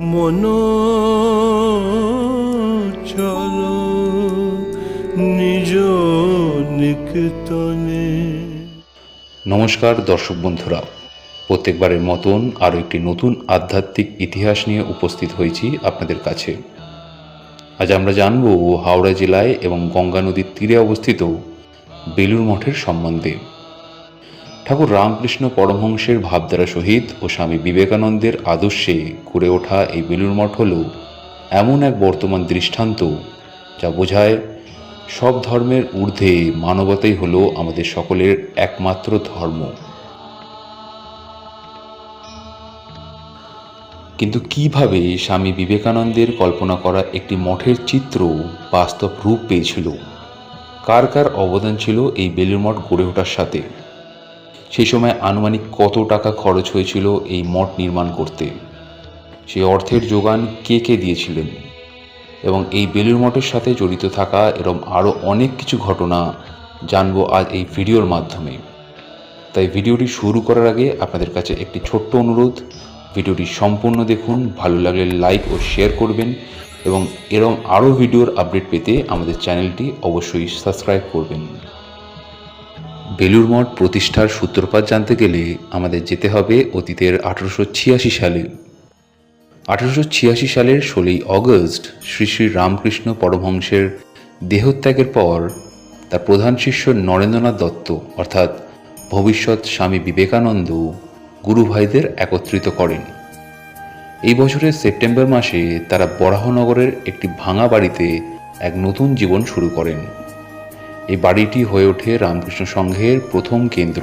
মন চলো নিজ নিকেতনে নমস্কার দর্শক বন্ধুরা, প্রত্যেকবারের মতন আরও একটি নতুন আধ্যাত্মিক ইতিহাস নিয়ে উপস্থিত হয়েছি আপনাদের কাছে। আজ আমরা জানব হাওড়া জেলায় এবং গঙ্গা নদীর তীরে অবস্থিত বেলুর মঠের সম্বন্ধে। ঠাকুর রামকৃষ্ণ পরমহংসের ভাবধারা সহিত ও স্বামী বিবেকানন্দের আদর্শে গড়ে ওঠা এই বেলুর মঠ হল এমন এক বর্তমান দৃষ্টান্ত যা বোঝায় সব ধর্মের ঊর্ধ্বে মানবতাই হল আমাদের সকলের একমাত্র ধর্ম। কিন্তু কীভাবে স্বামী বিবেকানন্দের কল্পনা করা একটি মঠের চিত্র বাস্তব রূপ পেয়েছিল? কার কার অবদান ছিল এই বেলুর মঠ গড়ে ওঠার সাথে? সেই সময় আনুমানিক কত টাকা খরচ হয়েছিল এই মঠ নির্মাণ করতে? সেই অর্থের যোগান কে কে দিয়েছিলেন? এবং এই বেলুর মঠের সাথে জড়িত থাকা এরম আরও অনেক কিছু ঘটনা জানব আজ এই ভিডিওর মাধ্যমে। তাই ভিডিওটি শুরু করার আগে আপনাদের কাছে একটি ছোট্ট অনুরোধ, ভিডিওটি সম্পূর্ণ দেখুন, ভালো লাগলে লাইক ও শেয়ার করবেন এবং এরম আরও ভিডিওর আপডেট পেতে আমাদের চ্যানেলটি অবশ্যই সাবস্ক্রাইব করবেন। বেলুর মঠ প্রতিষ্ঠার সূত্রপাত জানতে গেলে আমাদের যেতে হবে অতীতের আঠারোশো ছিয়াশি সালে। আঠারোশো ছিয়াশি সালের ষোলোই অগস্ট শ্রী শ্রী রামকৃষ্ণ পরমহংসের দেহত্যাগের পর তার প্রধান শিষ্য নরেন্দ্রনাথ দত্ত, অর্থাৎ ভবিষ্যৎ স্বামী বিবেকানন্দ, গুরু ভাইদের একত্রিত করেন। এই বছরের সেপ্টেম্বর মাসে তারা বরাহনগরের একটি ভাঙা বাড়িতে এক নতুন জীবন শুরু করেন। এই বাড়িটি হয়ে ওঠে রামকৃষ্ণ সংঘের প্রথম কেন্দ্র।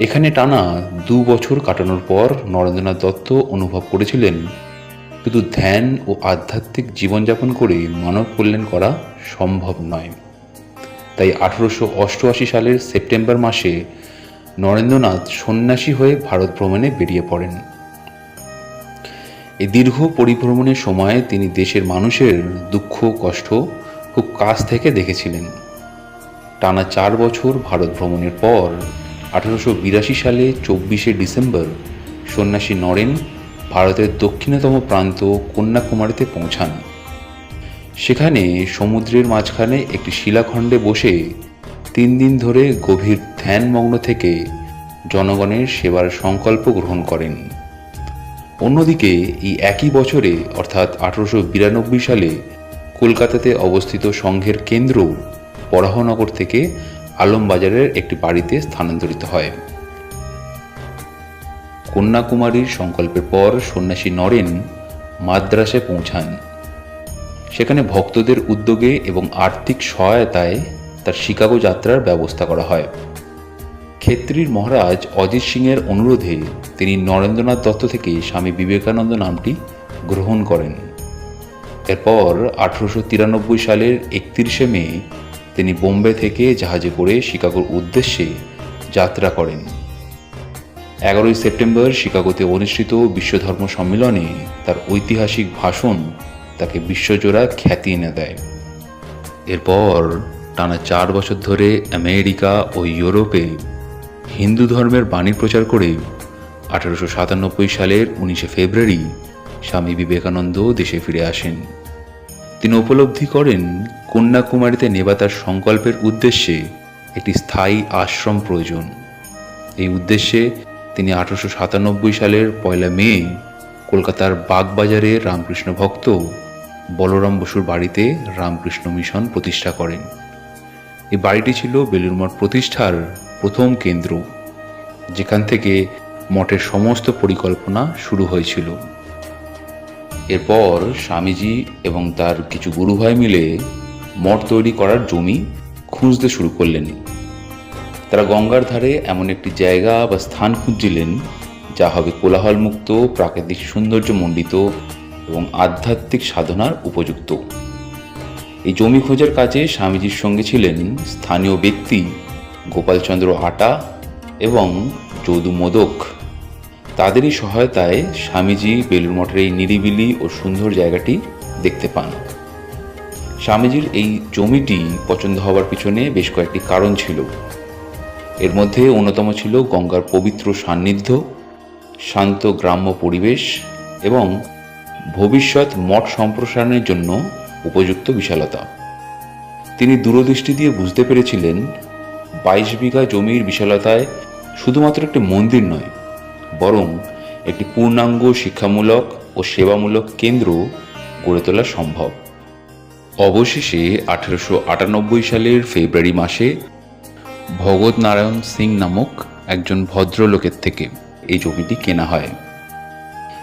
এখানে টানা দু বছর কাটানোর পর নরেন্দ্রনাথ দত্ত অনুভব করেছিলেন শুধু ধ্যান ও আধ্যাত্মিক জীবনযাপন করে মানব কল্যাণ করা সম্ভব নয়। তাই আঠারোশো অষ্টআশি সালের সেপ্টেম্বর মাসে নরেন্দ্রনাথ সন্ন্যাসী হয়ে ভারত ভ্রমণে বেরিয়ে পড়েন। এই দীর্ঘ পরিভ্রমণের সময় তিনি দেশের মানুষের দুঃখ, কষ্ট খুব কাছ থেকে দেখেছিলেন। টানা চার বছর ভারত ভ্রমণের পর, আঠারোশো বিরাশি সালে চব্বিশে ডিসেম্বর, সন্ন্যাসী নরেন ভারতের দক্ষিণতম প্রান্ত কন্যাকুমারীতে পৌঁছান। সেখানে সমুদ্রের মাঝখানে একটি শিলাখণ্ডে বসে তিন দিন ধরে গভীর ধ্যানমগ্ন থেকে জনগণের সেবার সংকল্প গ্রহণ করেন। অন্যদিকে এই একই বছরে, অর্থাৎ আঠারোশো বিরানব্বই সালে কলকাতাতে অবস্থিত সংঘের কেন্দ্র পরাহনগর থেকে আলমবাজারের একটি বাড়িতে স্থানান্তরিত হয়। কন্যাকুমারীর সংকল্পের পর সন্ন্যাসী নরেন মাদ্রাসে পৌঁছান। সেখানে ভক্তদের উদ্যোগে এবং আর্থিক সহায়তায় তার শিকাগো যাত্রার ব্যবস্থা করা হয়। ক্ষেত্রীর মহারাজ অজিত সিংয়ের অনুরোধে তিনি নরেন্দ্রনাথ দত্ত থেকে স্বামী বিবেকানন্দ নামটি গ্রহণ করেন। এরপর আঠারোশো তিরানব্বই সালের একত্রিশে মে তিনি বোম্বে থেকে জাহাজে করে শিকাগোর উদ্দেশ্যে যাত্রা করেন। এগারোই সেপ্টেম্বর শিকাগোতে অনুষ্ঠিত বিশ্বধর্ম সম্মেলনে তার ঐতিহাসিক ভাষণ তাকে বিশ্বজোড়া খ্যাতি এনে দেয়। এরপর টানা চার বছর ধরে আমেরিকা ও ইউরোপে হিন্দু ধর্মের বাণী প্রচার করে আঠারোশো সাতানব্বই সালের উনিশে ফেব্রুয়ারি স্বামী বিবেকানন্দ দেশে ফিরে আসেন। তিনি উপলব্ধি করেন, কন্যাকুমারীতে নেবাতার সংকল্পের উদ্দেশ্যে একটি স্থায়ী আশ্রম প্রয়োজন। এই উদ্দেশ্যে তিনি আঠারোশো সাতানব্বই সালের পয়লা মে কলকাতার বাগবাজারে রামকৃষ্ণ ভক্ত বলরাম বসুর বাড়িতে রামকৃষ্ণ মিশন প্রতিষ্ঠা করেন। এই বাড়িটি ছিল বেলুর মঠ প্রতিষ্ঠার প্রথম কেন্দ্র, যেখান থেকে মঠের সমস্ত পরিকল্পনা শুরু হয়েছিল। এরপর স্বামীজি এবং তার কিছু গুরুভাই মিলে মঠ তৈরি করার জমি খুঁজতে শুরু করলেন। তারা গঙ্গার ধারে এমন একটি জায়গা বা স্থান খুঁজছিলেন, যা হবে কোলাহলমুক্ত, প্রাকৃতিক সৌন্দর্য মণ্ডিত এবং আধ্যাত্মিক সাধনার উপযুক্ত। এই জমি খোঁজার কাজে স্বামীজির সঙ্গে ছিলেন স্থানীয় ব্যক্তি গোপালচন্দ্র আটা এবং যদু মোদক। তাদেরই সহায়তায় স্বামীজি বেলুর মঠের এই নিরিবিলি ও সুন্দর জায়গাটি দেখতে পান। স্বামীজির এই জমিটি পছন্দ হওয়ার পিছনে বেশ কয়েকটি কারণ ছিল। এর মধ্যে অন্যতম ছিল গঙ্গার পবিত্র সান্নিধ্য, শান্ত গ্রাম্য পরিবেশ এবং ভবিষ্যৎ মঠ সম্প্রসারণের জন্য উপযুক্ত বিশালতা। তিনি দূরদৃষ্টি দিয়ে বুঝতে পেরেছিলেন, বাইশ বিঘা জমির বিশালতায় শুধুমাত্র একটি মন্দির নয় বরং একটি পূর্ণাঙ্গ শিক্ষামূলক ও সেবামূলক কেন্দ্র গড়ে তোলা সম্ভব। অবশেষে আঠেরোশো আটানব্বই সালের ফেব্রুয়ারি মাসে ভগৎ নারায়ণ সিং নামক একজন ভদ্রলোকের থেকে এই জমিটি কেনা হয়।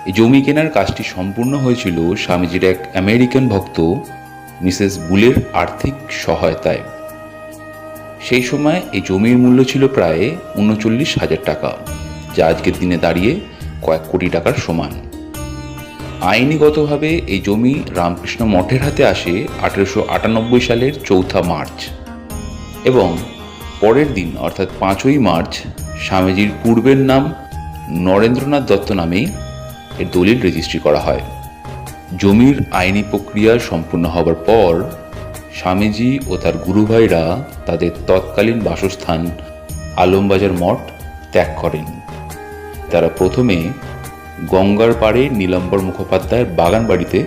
এই জমি কেনার কাজটি সম্পূর্ণ হয়েছিল স্বামীজির এক আমেরিকান ভক্ত, মিসেস বুলের আর্থিক সহায়তায়। সেই সময় এই জমির মূল্য ছিল প্রায় উনচল্লিশ হাজার টাকা। যা আজকের দিনে দাঁড়িয়ে কয়েক কোটি টাকার সমান। আইনিগতভাবে এই জমি রামকৃষ্ণ মঠের হাতে আসে আঠেরোশো আটানব্বই সালের চৌঠা মার্চ এবং পরের দিন, অর্থাৎ পাঁচই মার্চ, স্বামীজির পূর্বের নাম নরেন্দ্রনাথ দত্ত নামেই এর দলিল রেজিস্ট্রি করা হয়। জমির আইনি প্রক্রিয়া সম্পূর্ণ হবার পর স্বামীজি ও তার গুরুভাইরা তাদের তৎকালীন বাসস্থান আলমবাজার মঠ ত্যাগ করেন। তারা প্রথমে গঙ্গার পাড়ে নীলাম্বর মুখোপাধ্যায়ের বাগান বাড়িতে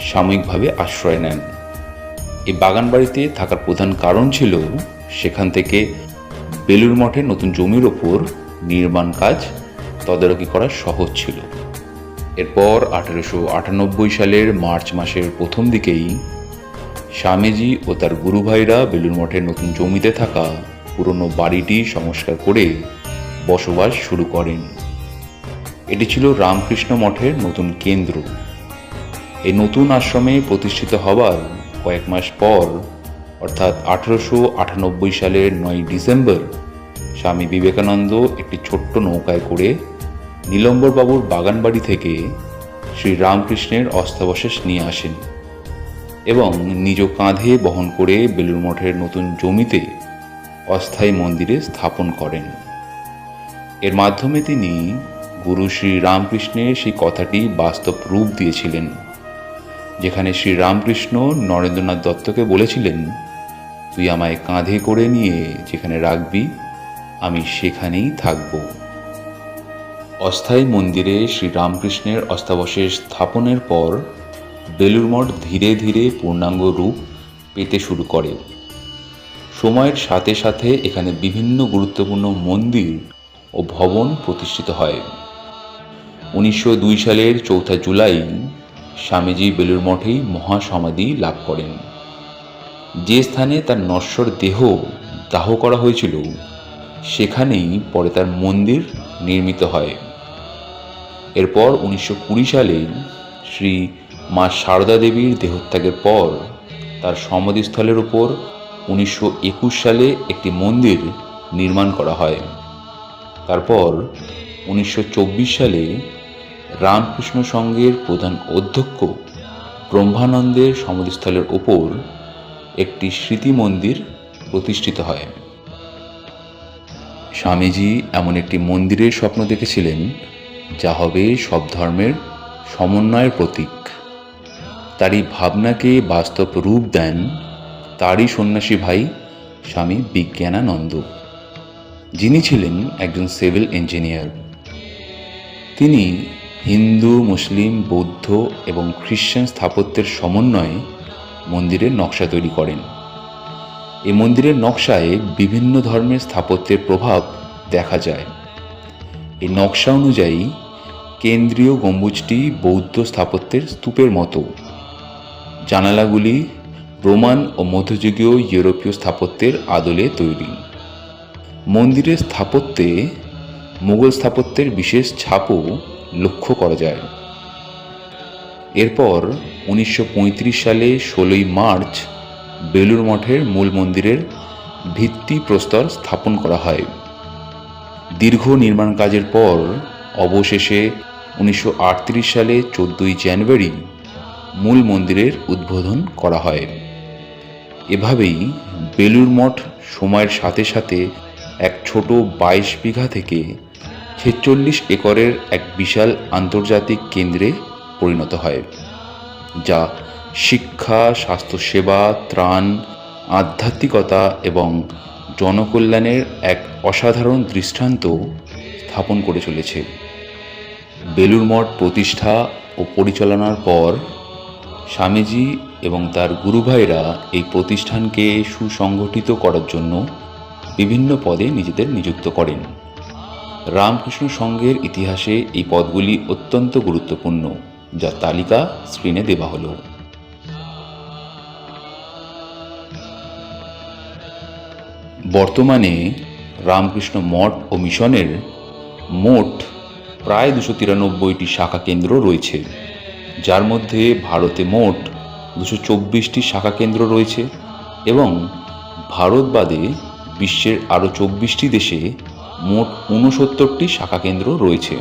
সাময়িকভাবে আশ্রয় নেন। এই বাগান বাড়িতে থাকার প্রধান কারণ ছিল সেখান থেকে বেলুর মঠের নতুন জমির ওপর নির্মাণ কাজ তদারকি করা সহজ ছিল। এরপর আঠেরোশো আটানব্বই সালের মার্চ মাসের প্রথম দিকেই স্বামীজি ও তার গুরুভাইরা বেলুর মঠের নতুন জমিতে থাকা পুরনো বাড়িটি সংস্কার করে বসবাস শুরু করেন। এটি ছিল রামকৃষ্ণ মঠের নতুন কেন্দ্র। এই নতুন আশ্রমে প্রতিষ্ঠিত হবার কয়েক মাস পর, অর্থাৎ আঠেরোশো আটানব্বই সালের নয় ডিসেম্বর, স্বামী বিবেকানন্দ একটি ছোট্ট নৌকায় করে নীলম্বরবাবুর বাগানবাড়ি থেকে শ্রী রামকৃষ্ণের অস্তাবশেষ নিয়ে আসেন এবং নিজ কাঁধে বহন করে বেলুর মঠের নতুন জমিতে অস্থায়ী মন্দিরে স্থাপন করেন। এর মাধ্যমে তিনি গুরু শ্রী রামকৃষ্ণের সেই কথাটি বাস্তব রূপ দিয়েছিলেন। যেখানে শ্রী রামকৃষ্ণ নরেন্দ্রনাথ দত্তকে বলেছিলেন, তুই আমায় কাঁধে করে নিয়ে যেখানে রাখবি, আমি সেখানেই থাকব। অস্থায়ী মন্দিরে শ্রী রামকৃষ্ণের অস্তাবশেষ স্থাপনের পর বেলুর মঠ ধীরে ধীরে পূর্ণাঙ্গ রূপ পেতে শুরু করে। সময়ের সাথে সাথে এখানে বিভিন্ন গুরুত্বপূর্ণ মন্দির ও ভবন প্রতিষ্ঠিত হয়। উনিশশো দুই সালের চৌঠা জুলাই স্বামীজি বেলুর মঠেই মহাসমাধি লাভ করেন। যে স্থানে তার নশ্বর দেহ দাহ করা হয়েছিল, সেখানেই পরে তার মন্দির নির্মিত হয়। এরপর উনিশশো কুড়ি সালে শ্রী মা সারদা দেবীর দেহত্যাগের পর তার সমাধিস্থলের উপর উনিশশো একুশ সালে একটি মন্দির নির্মাণ করা হয়। তারপর উনিশশো চব্বিশ সালে রামকৃষ্ণ সংঘের প্রধান অধ্যক্ষ ব্রহ্মানন্দের সমাধিস্থলের ওপর একটি স্মৃতি মন্দির প্রতিষ্ঠিত হয়। স্বামীজি এমন একটি মন্দিরের স্বপ্ন দেখেছিলেন, যা হবে সব ধর্মের সমন্বয়ের প্রতীক। তারই ভাবনাকে বাস্তব রূপ দেন তারই সন্ন্যাসী ভাই স্বামী বিজ্ঞানানন্দ, যিনি ছিলেন একজন সিভিল ইঞ্জিনিয়ার। তিনি হিন্দু, মুসলিম, বৌদ্ধ এবং খ্রিশ্চান স্থাপত্যের সমন্বয়ে মন্দিরের নকশা তৈরি করেন। এই মন্দিরের নকশায় বিভিন্ন ধর্মের স্থাপত্যের প্রভাব দেখা যায়। এই নকশা অনুযায়ী কেন্দ্রীয় গম্বুজটি বৌদ্ধ স্থাপত্যের স্তূপের মতো। জানালাগুলি রোমান ও মধ্যযুগীয় ইউরোপীয় স্থাপত্যের আদলে তৈরি। মন্দিরের স্থাপত্যে মুঘল স্থাপত্যের বিশেষ ছাপও লক্ষ্য করা যায়। এরপর উনিশশো পঁয়ত্রিশ সালে ষোলোই মার্চ বেলুর মঠের মূল মন্দিরের ভিত্তি প্রস্তর স্থাপন করা হয়। দীর্ঘ নির্মাণ কাজের পর অবশেষে উনিশশো আটত্রিশ সালে চোদ্দই জানুয়ারি মূল মন্দিরের উদ্বোধন করা হয়। এভাবেই বেলুর মঠ সময়ের সাথে সাথে এক ছোট বাইশ বিঘা থেকে ছেচল্লিশ একরের এক বিশাল আন্তর্জাতিক কেন্দ্রে পরিণত হয়, যা শিক্ষা, স্বাস্থ্যসেবা, ত্রাণ, আধ্যাত্মিকতা এবং জনকল্যাণের এক অসাধারণ দৃষ্টান্ত স্থাপন করে চলেছে। বেলুর মঠ প্রতিষ্ঠা ও পরিচালনার পর স্বামীজি এবং তার গুরুভাইরা এই প্রতিষ্ঠানকে সুসংগঠিত করার জন্য বিভিন্ন পদে নিজেদের নিযুক্ত করেন। রামকৃষ্ণ সংঘের ইতিহাসে এই পদগুলি অত্যন্ত গুরুত্বপূর্ণ যার তালিকা স্ক্রিনে দেওয়া হলো। বর্তমানে রামকৃষ্ণ মঠ ও মিশনের মোট প্রায় দুশো তিরানব্বইটি শাখা কেন্দ্র রয়েছে, যার মধ্যে ভারতে মোট দুশো চব্বিশটি শাখা কেন্দ্র রয়েছে এবং ভারত বাদে বিশ্বের আরও চব্বিশটি দেশে মোট ঊনসত্তরটি শাখা কেন্দ্র রয়েছে।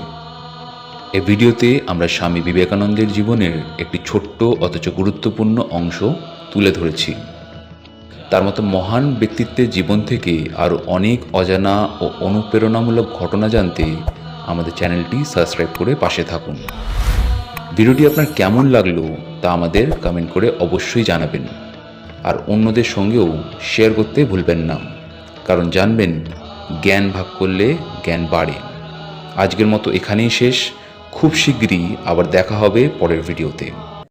এ ভিডিওতে আমরা স্বামী বিবেকানন্দের জীবনের একটি ছোট্ট অথচ গুরুত্বপূর্ণ অংশ তুলে ধরেছি। তার মতো মহান ব্যক্তিত্বের জীবন থেকে আরও অনেক অজানা ও অনুপ্রেরণামূলক ঘটনা জানতে আমাদের চ্যানেলটি সাবস্ক্রাইব করে পাশে থাকুন। ভিডিওটি আপনার কেমন লাগল তা আমাদের কমেন্ট করে অবশ্যই জানাবেন। আর অন্যদের সঙ্গেও শেয়ার করতে ভুলবেন না। কারণ জানবেন জ্ঞান ভাগ করলে জ্ঞান বাড়ে। আজকের মতো এখানেই শেষ। খুব শীঘ্রই আবার দেখা হবে পরের ভিডিওতে।